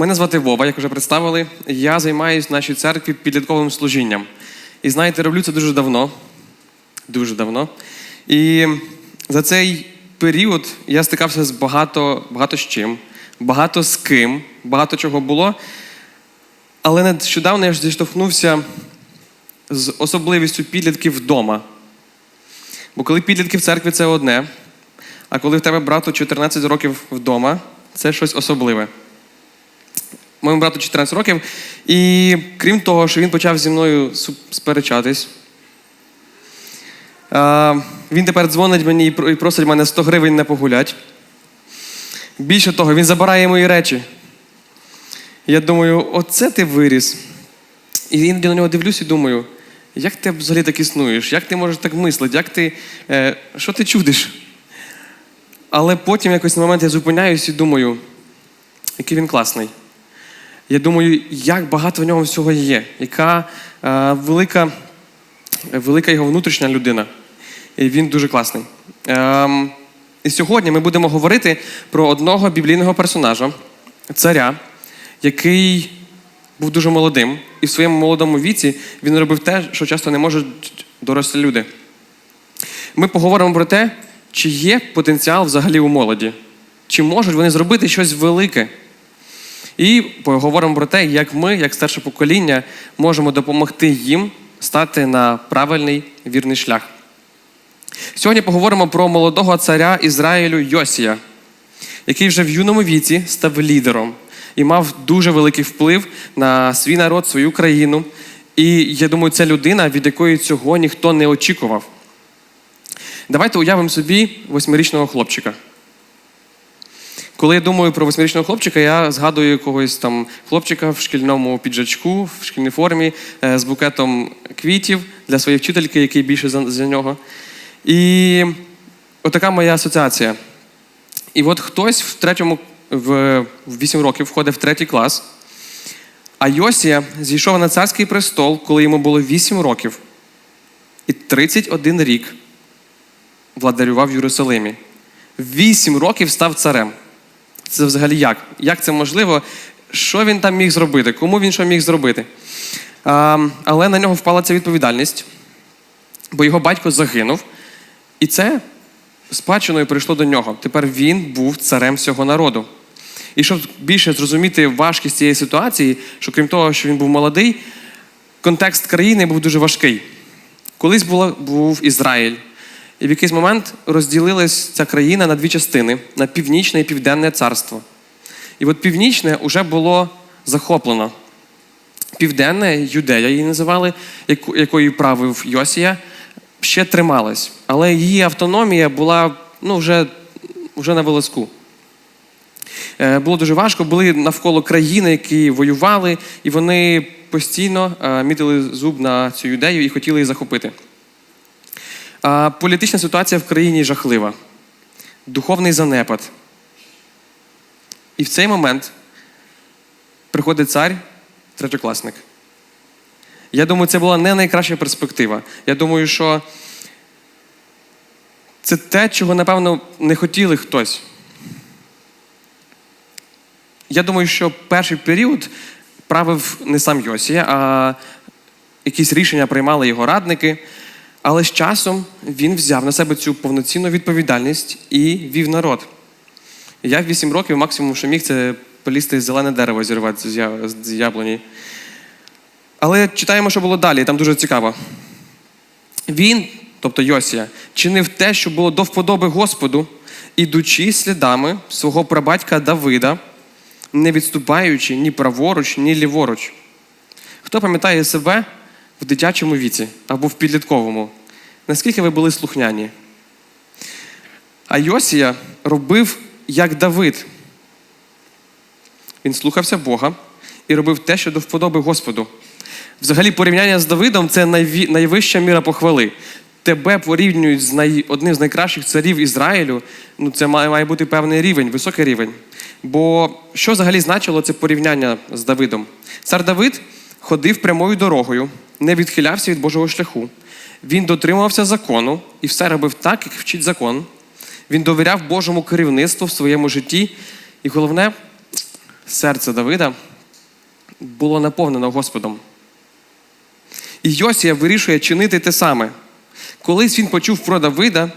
Мене звати Вова, як вже представили. Я займаюся нашій церкві підлітковим служінням. І знаєте, роблю це дуже давно. Дуже давно. І за цей період я стикався з багато, багато з чим, багато з ким, багато чого було. Але нещодавно я ж зіштовхнувся з особливістю підлітків вдома. Бо коли підлітки в церкві це одне, а коли в тебе брату 14 років вдома, це щось особливе. Моєму брату 14 років, і крім того, що він почав зі мною сперечатись, він тепер дзвонить мені і просить мене 100 гривень не погулять. Більше того, він забирає мої речі. Я думаю, оце ти виріс. І іноді на нього дивлюсь і думаю, як ти взагалі так існуєш? Як ти можеш так мислити? Як ти, е, що ти чудиш? Але потім якось на момент я зупиняюсь і думаю, який він класний. Я думаю, як багато в нього всього є, яка е, велика, велика його внутрішня людина. І він дуже класний. Ем, і сьогодні ми будемо говорити про одного біблійного персонажа, царя, який був дуже молодим, і в своєму молодому віці він робив те, що часто не можуть дорослі люди. Ми поговоримо про те, чи є потенціал взагалі у молоді, чи можуть вони зробити щось велике. І поговоримо про те, як ми, як старше покоління, можемо допомогти їм стати на правильний вірний шлях. Сьогодні поговоримо про молодого царя Ізраїлю Йосія, який вже в юному віці став лідером і мав дуже великий вплив на свій народ, свою країну. І я думаю, це людина, від якої цього ніхто не очікував. Давайте уявимо собі восьмирічного хлопчика. Коли я думаю про восьмирічного хлопчика, я згадую якогось там хлопчика в шкільному піджачку, в шкільній формі, е, з букетом квітів для своєї вчительки, який більше за, за нього. І отака моя асоціація. І от хтось в третьому, в в 8 років входить в третій клас, а Йосія зійшов на царський престол, коли йому було 8 років, і 31 рік владарював в Єрусалимі. Вісім років став царем. Це взагалі як? Як це можливо? Що він там міг зробити? Кому він що міг зробити? А, але на нього впала ця відповідальність, бо його батько загинув, і це спадщиною прийшло до нього. Тепер він був царем всього народу. І щоб більше зрозуміти важкість цієї ситуації, що крім того, що він був молодий, контекст країни був дуже важкий. Колись була, був Ізраїль, і в якийсь момент розділилась ця країна на дві частини: на північне і південне царство. І от північне вже було захоплено. Південне, Юдея її називали, якою правив Йосія, ще трималась. Але її автономія була ну, вже, вже на волоску. Е, Було дуже важко, були навколо країни, які воювали, і вони постійно е, мітили зуб на цю юдею і хотіли її захопити. Політична ситуація в країні жахлива, духовний занепад. І в цей момент приходить цар, третьокласник. Я думаю, це була не найкраща перспектива. Я думаю, що це те, чого, напевно, не хотіли хтось. Я думаю, що перший період правив не сам Йосія, а якісь рішення приймали його радники. Але з часом він взяв на себе цю повноцінну відповідальність і вів народ. Я в 8 років максимум, що міг, це полізти зелене дерево зірвати з яблуні. Але читаємо, що було далі, там дуже цікаво. Він, тобто Йосія, чинив те, що було до вподоби Господу, ідучи слідами свого прабатька Давида, не відступаючи ні праворуч, ні ліворуч. Хто пам'ятає себе в дитячому віці або в підлітковому? Наскільки ви були слухняні? А Йосія робив як Давид. Він слухався Бога і робив те, що до вподоби Господу. Взагалі, порівняння з Давидом це найвища міра похвали. Тебе порівнюють з най... одним з найкращих царів Ізраїлю. Ну, це має, має бути певний рівень, високий рівень. Бо що взагалі значило це порівняння з Давидом? Цар Давид ходив прямою дорогою, не відхилявся від Божого шляху. Він дотримувався закону і все робив так, як вчить закон. Він довіряв Божому керівництву в своєму житті. І головне, серце Давида було наповнено Господом. І Йосія вирішує чинити те саме. Колись він почув про Давида,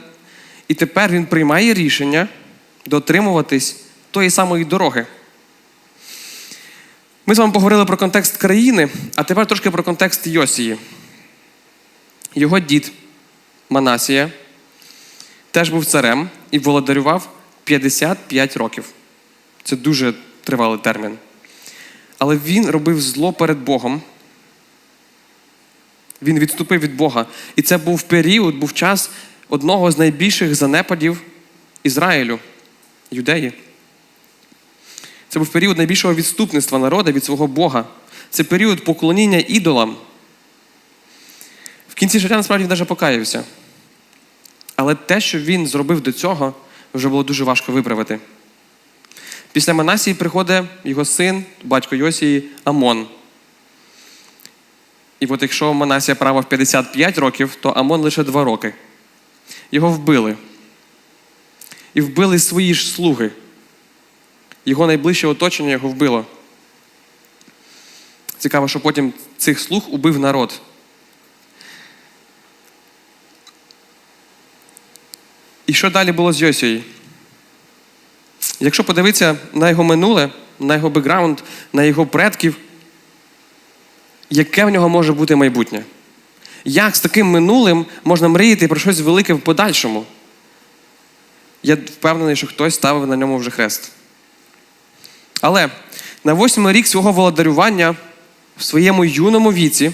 і тепер він приймає рішення дотримуватись тої самої дороги. Ми з вами поговорили про контекст країни, а тепер трошки про контекст Йосії. Його дід Манасія теж був царем і володарював 55 років. Це дуже тривалий термін. Але він робив зло перед Богом. Він відступив від Бога. І це був період, був час одного з найбільших занепадів Ізраїлю, юдеї. Це був період найбільшого відступництва народу від свого Бога. Це період поклоніння ідолам. В кінці життя насправді він навіть покаявся. Але те, що він зробив до цього, вже було дуже важко виправити. Після Манасії приходить його син, батько Йосії Амон. І от якщо Манасія правив 55 років, то Амон лише 2 роки. Його вбили. І вбили свої ж слуги. Його найближче оточення його вбило. Цікаво, що потім цих слуг убив народ. І що далі було з Йосією? Якщо подивитися на його минуле, на його бекграунд, на його предків, яке в нього може бути майбутнє? Як з таким минулим можна мріяти про щось велике в подальшому? Я впевнений, що хтось ставив на ньому вже хрест. Але на восьмий рік свого володарювання в своєму юному віці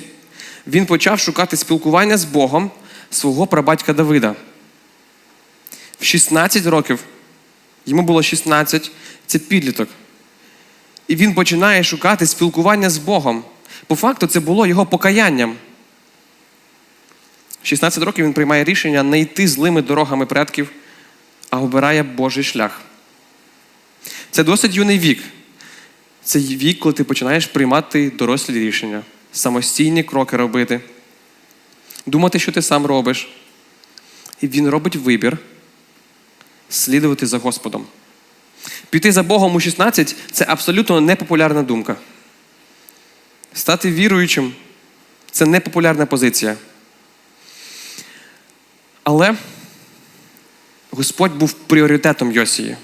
він почав шукати спілкування з Богом свого прабатька Давида. В 16 років, йому було 16, це підліток. І він починає шукати спілкування з Богом. По факту, це було його покаянням. В 16 років він приймає рішення не йти злими дорогами предків, а обирає Божий шлях. Це досить юний вік. Це вік, коли ти починаєш приймати дорослі рішення, самостійні кроки робити, думати, що ти сам робиш. І він робить вибір слідувати за Господом. Піти за Богом у 16 це абсолютно непопулярна думка. Стати віруючим це непопулярна позиція. Але Господь був пріоритетом Йосії.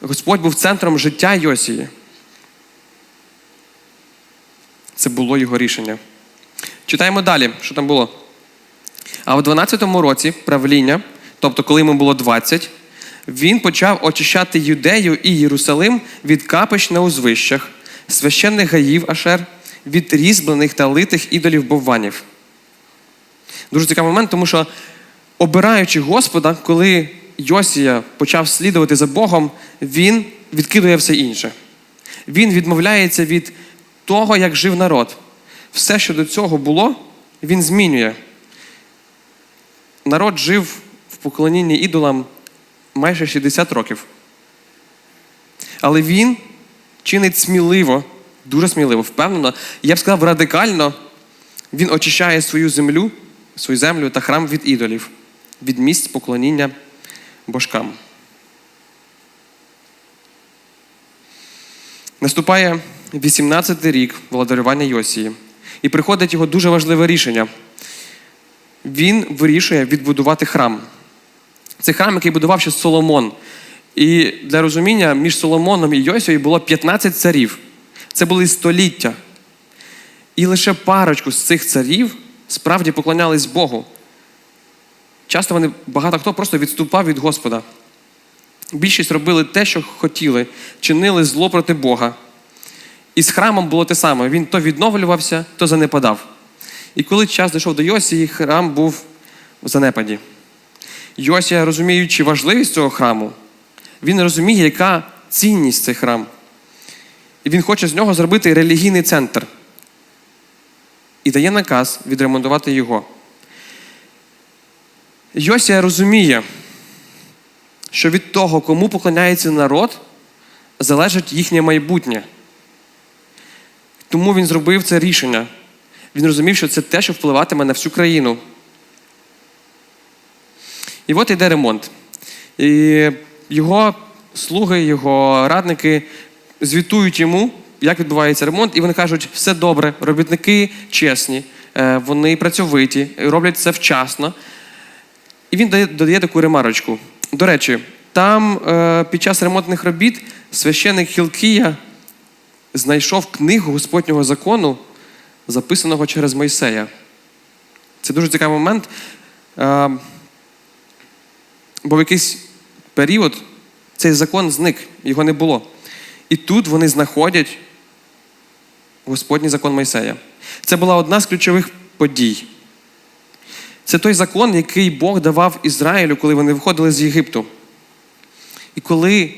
Господь був центром життя Йосії. Це було його рішення. Читаємо далі, що там було. А в 12-му році правління, тобто, коли йому було 20, він почав очищати Юдею і Єрусалим від капищ на узвищах, священних гаїв Ашер, від різьблених та литих ідолів бовванів. Дуже цікавий момент, тому що, обираючи Господа, коли Йосія почав слідувати за Богом, він відкидує все інше. Він відмовляється від того, як жив народ. Все, що до цього було, він змінює. Народ жив в поклонінні ідолам майже 60 років. Але він чинить сміливо, дуже сміливо, впевнено, я б сказав, радикально, він очищає свою землю, свою землю та храм від ідолів, від місць поклоніння божкам. Наступає 18-й рік владарювання Йосії, і приходить його дуже важливе рішення. Він вирішує відбудувати храм. Це храм, який будував ще Соломон. І для розуміння, між Соломоном і Йосією було 15 царів. Це були століття. І лише парочку з цих царів справді поклонялись Богу. Часто вони, багато хто просто відступав від Господа. Більшість робили те, що хотіли, чинили зло проти Бога. І з храмом було те саме. Він то відновлювався, то занепадав. І коли час дійшов до Йосії, храм був в занепаді. Йосія, розуміючи важливість цього храму, він розуміє, яка цінність цей храм. І він хоче з нього зробити релігійний центр. І дає наказ відремонтувати його. Йосія розуміє, що від того, кому поклоняється народ, залежить їхнє майбутнє. Тому він зробив це рішення. Він розумів, що це те, що впливатиме на всю країну. І от йде ремонт. І його слуги, його радники звітують йому, як відбувається ремонт, і вони кажуть, все добре, робітники чесні, е, вони працьовиті, роблять це вчасно. І він дає, додає таку ремарочку. До речі, там е, під час ремонтних робіт священик Хілкія знайшов книгу Господнього закону, записаного через Мойсея. Це дуже цікавий момент. Е, бо в якийсь період цей закон зник, його не було. І тут вони знаходять Господній закон Мойсея. Це була одна з ключових подій. Це той закон, який Бог давав Ізраїлю, коли вони виходили з Єгипту. І коли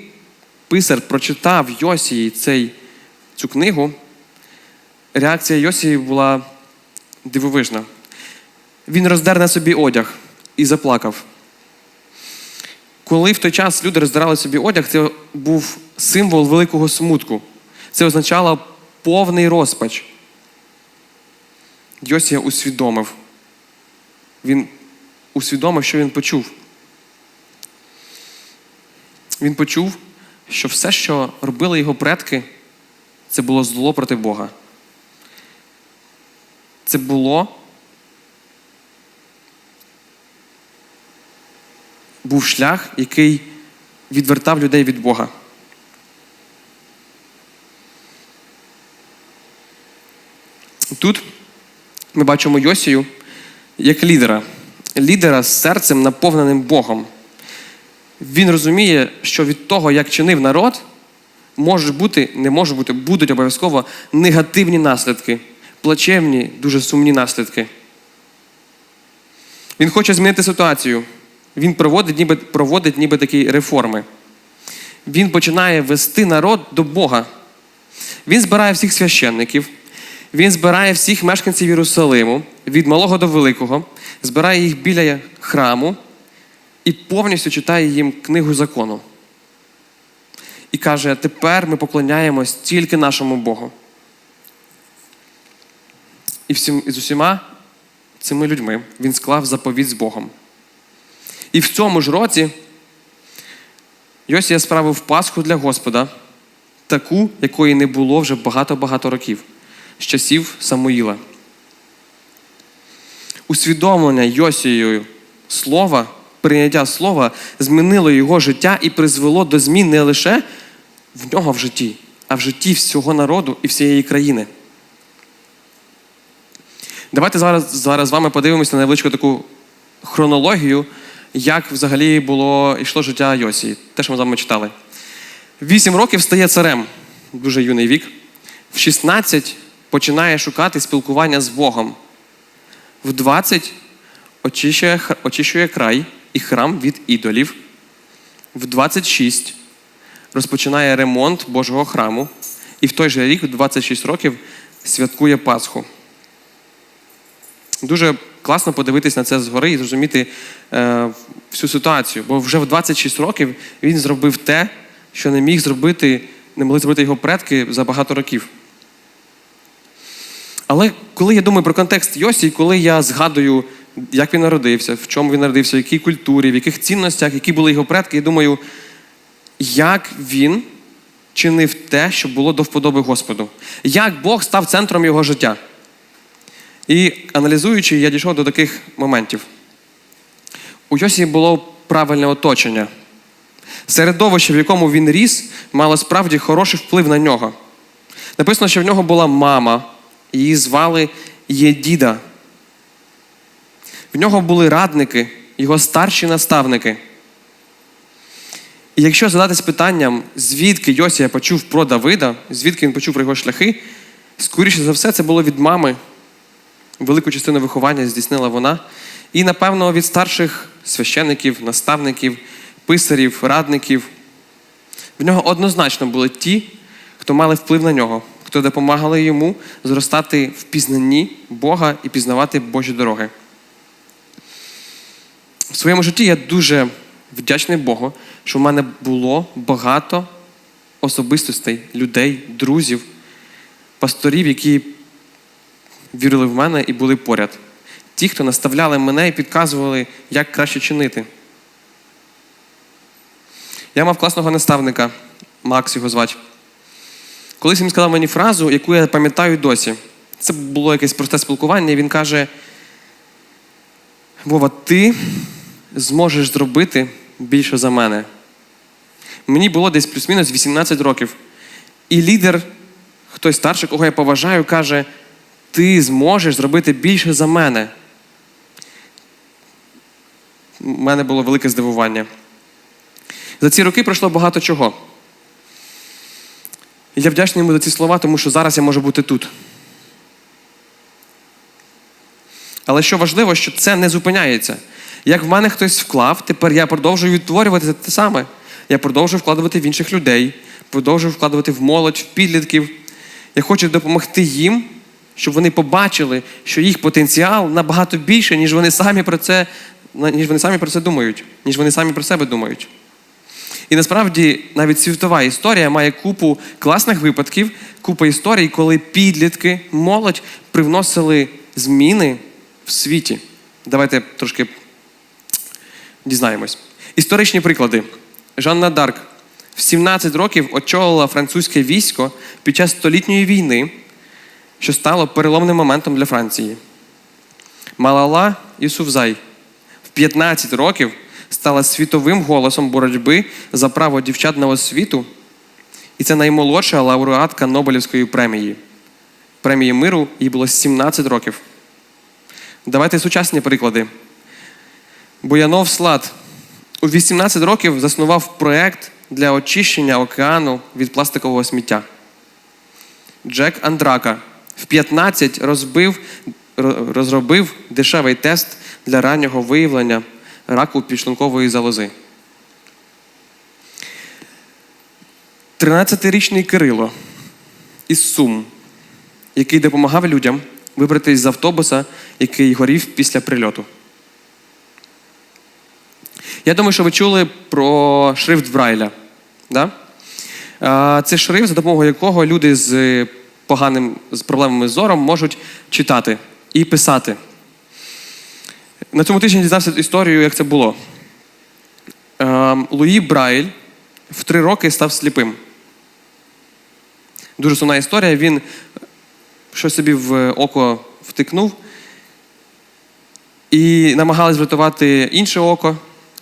писар прочитав Йосії цей, цю книгу, реакція Йосії була дивовижна. Він роздер на собі одяг і заплакав. Коли в той час люди роздирали собі одяг, це був символ великого смутку. Це означало повний розпач. Йосія усвідомив. Він усвідомив, що він почув. Він почув, що все, що робили його предки, це було зло проти Бога. Це було був шлях, який відвертав людей від Бога. Тут ми бачимо Йосію як лідера, лідера з серцем, наповненим Богом. Він розуміє, що від того, як чинив народ, можуть бути, не можуть бути, будуть обов'язково негативні наслідки, плачевні, дуже сумні наслідки. Він хоче змінити ситуацію. Він проводить ніби, проводить ніби такі реформи. Він починає вести народ до Бога. Він збирає всіх священників, він збирає всіх мешканців Єрусалиму, від малого до великого, збирає їх біля храму і повністю читає їм книгу закону. І каже: тепер ми поклоняємось тільки нашому Богу. І всім, з усіма цими людьми він склав заповідь з Богом. І в цьому ж році Йосія справив Пасху для Господа, таку, якої не було вже багато-багато років, з часів Самуїла. Усвідомлення Йосією слова, прийняття слова змінило його життя і призвело до змін не лише в нього в житті, а в житті всього народу і всієї країни. Давайте зараз, зараз з вами подивимося на невеличку таку хронологію, як взагалі було йшло життя Йосії. Те, що ми з вами читали. Вісім років стає царем, дуже юний вік. В 16 починає шукати спілкування з Богом. В 20 очищує, очищує край і храм від ідолів. В 26 розпочинає ремонт Божого храму. І в той же рік, в 26 років, святкує Пасху. Дуже класно подивитись на це згори і зрозуміти е, всю ситуацію. Бо вже в 26 років він зробив те, що не міг зробити, не могли зробити його предки за багато років. Але коли я думаю про контекст Йосі, коли я згадую, як він народився, в чому він народився, в якій культурі, в яких цінностях, які були його предки, я думаю, як він чинив те, що було до вподоби Господу, як Бог став центром його життя. І аналізуючи, я дійшов до таких моментів. У Йосі було правильне оточення. Середовище, в якому він ріс, мало справді хороший вплив на нього. Написано, що в нього була мама, її звали Єдіда. В нього були радники, його старші наставники. І якщо задатись питанням, звідки Йосія почув про Давида, звідки він почув про його шляхи, скоріше за все, це було від мами. Велику частину виховання здійснила вона. І, напевно, від старших священиків, наставників, писарів, радників. В нього однозначно були ті, хто мали вплив на нього, хто допомагали йому зростати в пізнанні Бога і пізнавати Божі дороги. В своєму житті я дуже вдячний Богу, що в мене було багато особистостей, людей, друзів, пасторів, які вірили в мене і були поряд. Ті, хто наставляли мене і підказували, як краще чинити. Я мав класного наставника, Макс його звати. Колись він сказав мені фразу, яку я пам'ятаю досі. Це було якесь просте спілкування, і він каже: Вова, ти зможеш зробити більше за мене. Мені було десь плюс-мінус 18 років. І лідер, хтось старший, кого я поважаю, каже: ти зможеш зробити більше за мене. У мене було велике здивування. За ці роки пройшло багато чого. Я вдячний йому за ці слова, тому що зараз я можу бути тут. Але що важливо, що це не зупиняється. Як в мене хтось вклав, тепер я продовжую відтворювати те саме. Я продовжую вкладувати в інших людей, продовжую вкладувати в молодь, в підлітків. Я хочу допомогти їм, щоб вони побачили, що їх потенціал набагато більше, ніж вони самі про це, ніж вони самі про це думають, ніж вони самі про себе думають. І насправді навіть світова історія має купу класних випадків, купу історій, коли підлітки, молодь привносили зміни в світі. Давайте трошки дізнаємось. Історичні приклади. Жанна Дарк в 17 років очолила французьке військо під час столітньої війни, що стало переломним моментом для Франції. Малала Юсуфзай в 15 років стала світовим голосом боротьби за право дівчат на освіту, і це наймолодша лауреатка Нобелівської премії. Премії миру їй було 17 років. Давайте сучасні приклади. Буянов Слад у 18 років заснував проект для очищення океану від пластикового сміття. Джек Андрака в 15 розбив, розробив дешевий тест для раннього виявлення раку підшлункової залози. 13-річний Кирило із Сум, який допомагав людям вибратись з автобуса, який горів після прильоту. Я думаю, що ви чули про шрифт Брайля. Да? Це шрифт, за допомогою якого люди з поганим з проблемами з зором можуть читати і писати. На цьому тижні дізнався історію, як це було. Луї Брайль в три роки став сліпим. Дуже сумна історія. Він щось собі в око втикнув і намагались врятувати інше око.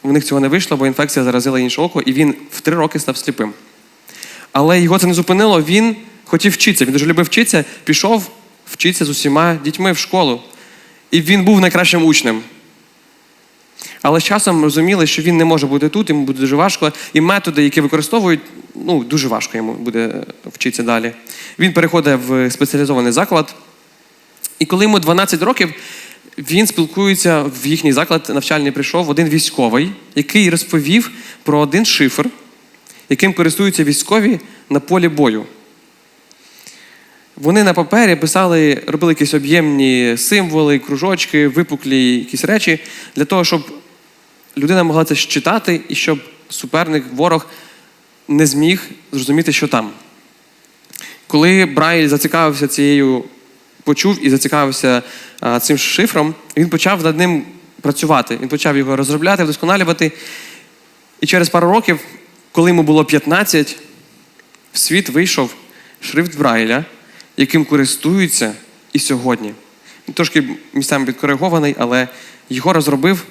В них цього не вийшло, бо інфекція заразила інше око, і він в три роки став сліпим. Але його це не зупинило. Він хотів вчитися. Він дуже любив вчитися, пішов вчитися з усіма дітьми в школу. І він був найкращим учнем. Але з часом розуміли, що він не може бути тут, йому буде дуже важко. І методи, які використовують, ну, дуже важко йому буде вчитися далі. Він переходить в спеціалізований заклад. І коли йому 12 років, він спілкується в їхній заклад, навчальний прийшов один військовий, який розповів про один шифр, яким користуються військові на полі бою. Вони на папері писали, робили якісь об'ємні символи, кружочки, випуклі якісь речі для того, щоб людина могла це читати і щоб суперник, ворог не зміг зрозуміти, що там. Коли Брайль зацікавився цією, почув і зацікавився цим шифром, він почав над ним працювати. Він почав його розробляти, вдосконалювати. І через пару років, коли йому було 15, в світ вийшов шрифт Брайля, яким користуються і сьогодні. Трошки місцями підкоригований, але його розробив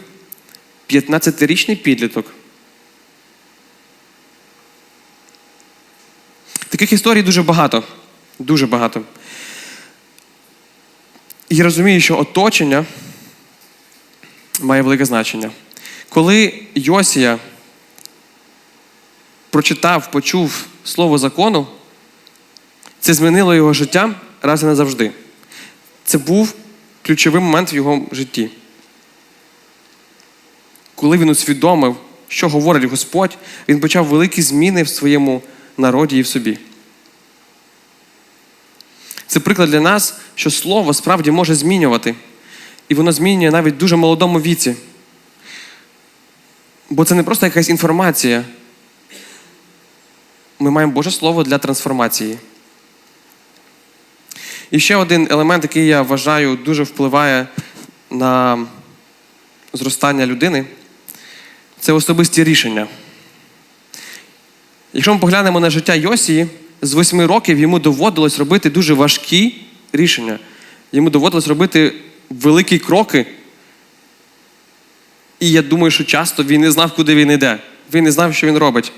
15-річний підліток. Таких історій дуже багато. Дуже багато. І розумію, що оточення має велике значення. Коли Йосія прочитав, почув слово закону, це змінило його життя раз і назавжди. Це був ключовий момент в його житті. Коли він усвідомив, що говорить Господь, він почав великі зміни в своєму народі і в собі. Це приклад для нас, що слово справді може змінювати. І воно змінює навіть в дуже молодому віці. Бо це не просто якась інформація. Ми маємо Боже Слово для трансформації. І ще один елемент, який я вважаю дуже впливає на зростання людини, це особисті рішення. Якщо ми поглянемо на життя Йосії, з восьми років йому доводилось робити дуже важкі рішення. Йому доводилось робити великі кроки. І я думаю, що часто він не знав, куди він йде. Він не знав, що він робить.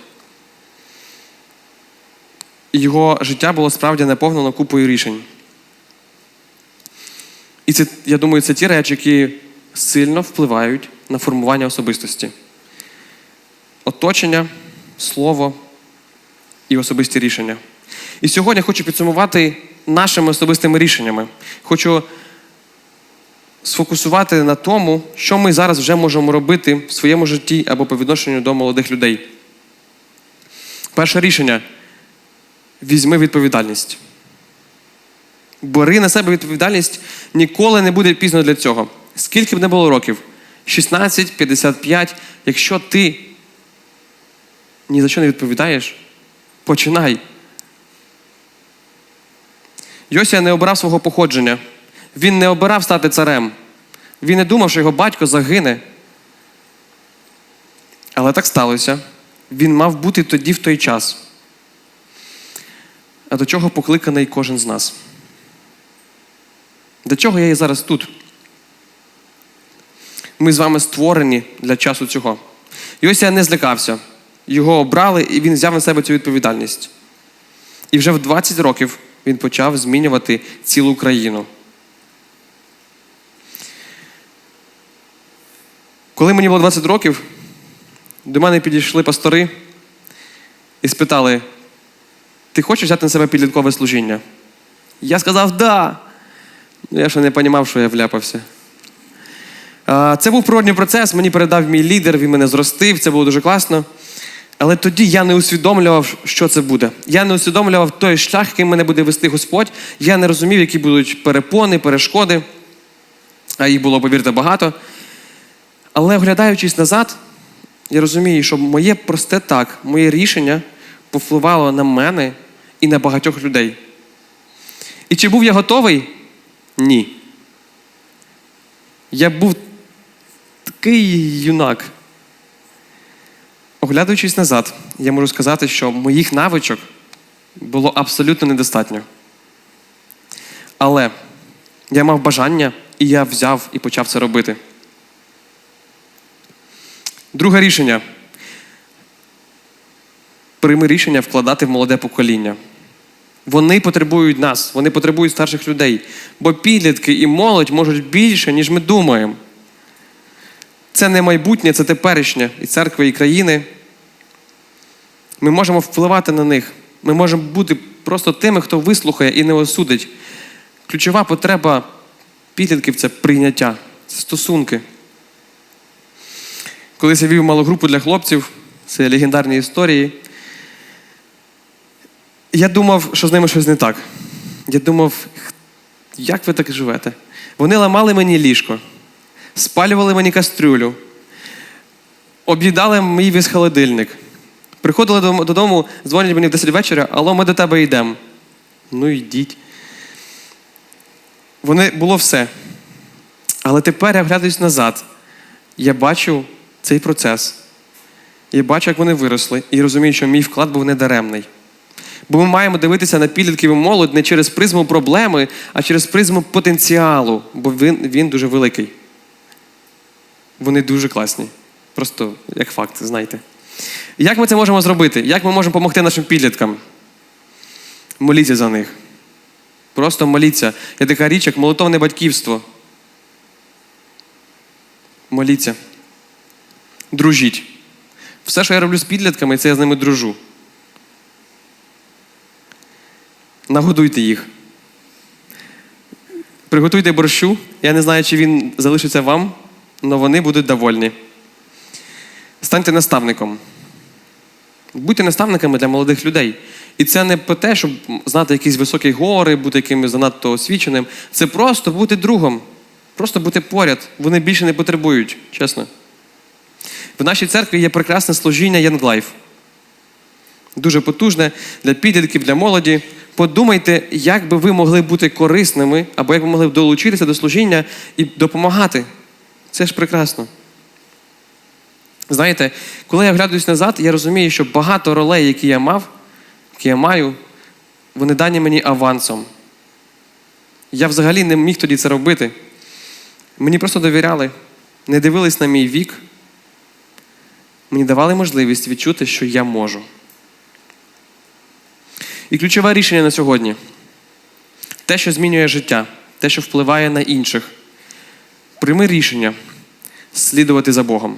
Його життя було справді наповнено купою рішень. І це, я думаю, це ті речі, які сильно впливають на формування особистості. Оточення, слово і особисті рішення. І сьогодні хочу підсумувати нашими особистими рішеннями. Хочу сфокусувати на тому, що ми зараз вже можемо робити в своєму житті або по відношенню до молодих людей. Перше рішення візьми відповідальність. Бери на себе відповідальність, ніколи не буде пізно для цього. Скільки б не було років? 16, 55. Якщо ти ні за що не відповідаєш, починай. Йосія не обирав свого походження. Він не обирав стати царем. Він не думав, що його батько загине. Але так сталося. Він мав бути тоді в той час. А до чого покликаний кожен з нас? До чого я є зараз тут? Ми з вами створені для часу цього. Йосія не злякався. Його обрали, і він взяв на себе цю відповідальність. І вже в 20 років він почав змінювати цілу країну. Коли мені було 20 років, до мене підійшли пастори і спитали: ти хочеш взяти на себе підліткове служіння? Я сказав, да. Ну, Я ще не розумів, що я вляпався. Це був природний процес, мені передав мій лідер, він мене зростив, це було дуже класно. Але тоді я не усвідомлював, що це буде. Я не усвідомлював той шлях, який мене буде вести Господь. Я не розумів, які будуть перепони, перешкоди. А їх було, повірте, багато. Але оглядаючись назад, я розумію, що моє просте так, моє рішення повпливало на мене і на багатьох людей. І чи був я готовий? Ні. Я був такий юнак. Оглядуючись назад, я можу сказати, що моїх навичок було абсолютно недостатньо. Але я мав бажання, і я взяв і почав це робити. Друге рішення. Прийми рішення вкладати в молоде покоління. Вони потребують нас, вони потребують старших людей. Бо підлітки і молодь можуть більше, ніж ми думаємо. Це не майбутнє, це теперішнє і церкви, і країни. Ми можемо впливати на них. Ми можемо бути просто тими, хто вислухає і не осудить. Ключова потреба підлітків це прийняття, це стосунки. Колись я вів малу групу для хлопців, це легендарні історії. Я думав, що з ними щось не так. Я думав, як ви так живете? Вони ламали мені ліжко, спалювали мені кастрюлю, об'їдали мій весь холодильник. Приходили додому, дзвонять мені в 10 вечора, алло, ми до тебе йдемо. Ну йдіть. Вони було все. Але тепер я глядаюсь назад. Я бачу цей процес. Я бачу, як вони виросли, і розумію, що мій вклад був недаремний. Бо ми маємо дивитися на підлітків і молодь не через призму проблеми, а через призму потенціалу, бо він, він дуже великий. Вони дуже класні. Просто як факт, знаєте. Як ми це можемо зробити? Як ми можемо допомогти нашим підліткам? Моліться за них. Просто моліться. Є така річ, як молитовне батьківство. Моліться. Дружіть. Все, що я роблю з підлітками, це я з ними дружу. Нагодуйте їх. Приготуйте борщу. Я не знаю, чи він залишиться вам, але вони будуть довольні. Станьте наставником. Будьте наставниками для молодих людей. І це не про те, щоб знати якісь високі гори, бути якимось занадто освіченим. Це просто бути другом, просто бути поряд. Вони більше не потребують, чесно. В нашій церкві є прекрасне служіння Young Life. Дуже потужне для підлітків, для молоді. Подумайте, як би ви могли бути корисними, або як ви могли б долучитися до служіння і допомагати. Це ж прекрасно. Знаєте, коли я оглядаюсь назад, я розумію, що багато ролей, які я мав, які я маю, вони дані мені авансом. Я взагалі не міг тоді це робити. Мені просто довіряли, не дивились на мій вік. Мені давали можливість відчути, що я можу. І ключове рішення на сьогодні те, що змінює життя, те, що впливає на інших. Прийми рішення слідувати за Богом.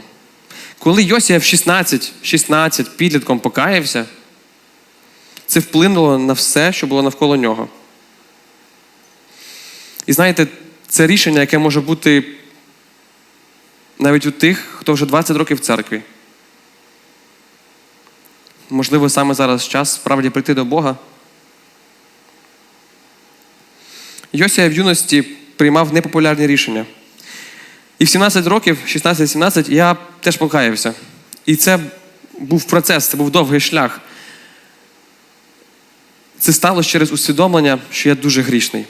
Коли Йосія в 16, 16 підлітком покаявся, це вплинуло на все, що було навколо нього. І знаєте, це рішення, яке може бути навіть у тих, хто вже 20 років в церкві. Можливо, саме зараз час справді прийти до Бога. Йосія в юності приймав непопулярні рішення. І в 17 років, 16-17, я теж покаявся. І це був процес, це був довгий шлях. Це сталося через усвідомлення, що я дуже грішний.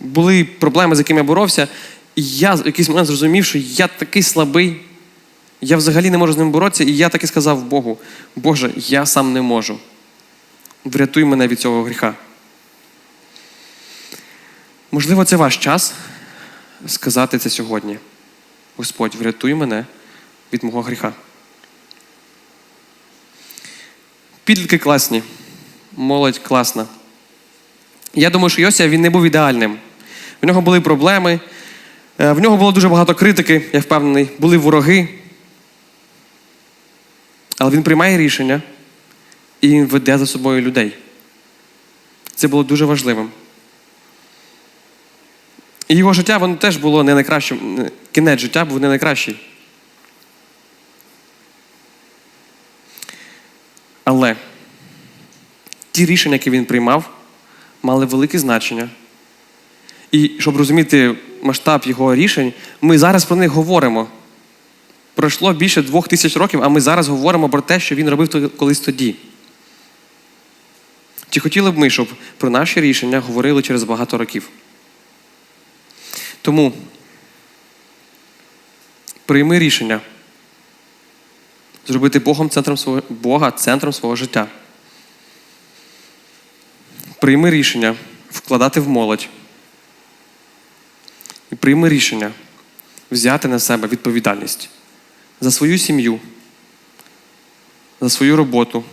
Були проблеми, з якими я боровся, і я в якийсь момент зрозумів, що я такий слабий, я взагалі не можу з ним боротися, і я таки сказав Богу: Боже, я сам не можу. Врятуй мене від цього гріха. Можливо, це ваш час сказати це сьогодні. Господь, врятуй мене від мого гріха. Підлітки класні, молодь класна. Я думаю, що Йосія він не був ідеальним. В нього були проблеми, е, в нього було дуже багато критики, я впевнений, були вороги. Але він приймає рішення і він веде за собою людей. Це було дуже важливим. І його життя воно теж було не найкращим. Кінець життя був не найкращий. Але ті рішення, які він приймав, мали велике значення. І щоб розуміти масштаб його рішень, ми зараз про них говоримо. Пройшло більше двох тисяч років, а ми зараз говоримо про те, що він робив колись тоді. Чи хотіли б ми, щоб про наші рішення говорили через багато років? Тому прийми рішення зробити Богом центром свого, Бога центром свого життя. Прийми рішення вкладати в молодь. І прийми рішення взяти на себе відповідальність за свою сім'ю, за свою роботу,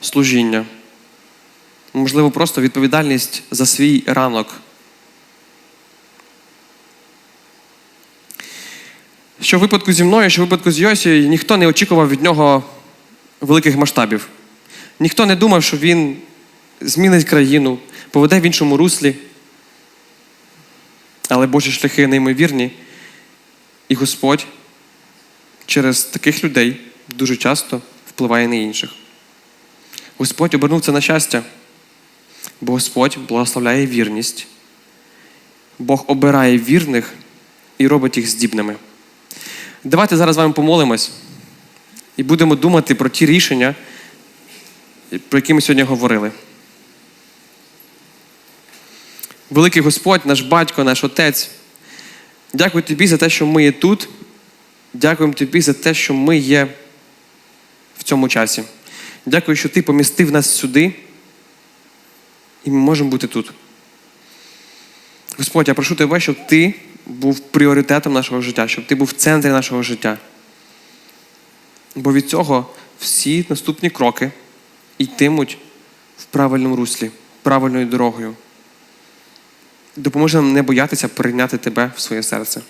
служіння. Можливо, просто відповідальність за свій ранок. Що в випадку зі мною, що в випадку з Йосією, ніхто не очікував від нього великих масштабів. Ніхто не думав, що він змінить країну, поведе в іншому руслі. Але Божі шляхи неймовірні. І Господь через таких людей дуже часто впливає на інших. Господь обернув це на щастя, бо Господь благословляє вірність. Бог обирає вірних і робить їх здібними. Давайте зараз з вами помолимось і будемо думати про ті рішення, про які ми сьогодні говорили. Великий Господь, наш батько, наш Отець. Дякую тобі за те, що ми є тут. Дякуємо тобі за те, що ми є в цьому часі. Дякую, що ти помістив нас сюди, і ми можемо бути тут. Господь, я прошу тебе, щоб ти був пріоритетом нашого життя, щоб ти був в центрі нашого життя. Бо від цього всі наступні кроки йтимуть в правильному руслі, правильною дорогою. Допоможи нам не боятися прийняти тебе в своє серце.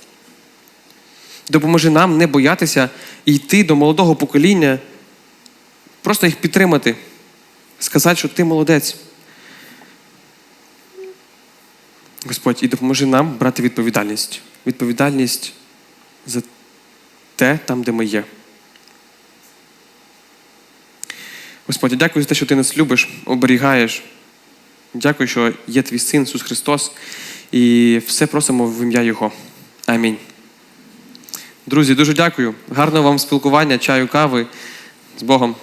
Допоможи нам не боятися йти до молодого покоління, просто їх підтримати, сказати, що ти молодець. Господь, і допоможи нам брати відповідальність. Відповідальність за те, там, де ми є. Господь, дякую за те, що ти нас любиш, оберігаєш. Дякую, що є твій син Ісус Христос, і все просимо в ім'я Його. Амінь. Друзі, дуже дякую. Гарного вам спілкування, чаю, кави. З Богом.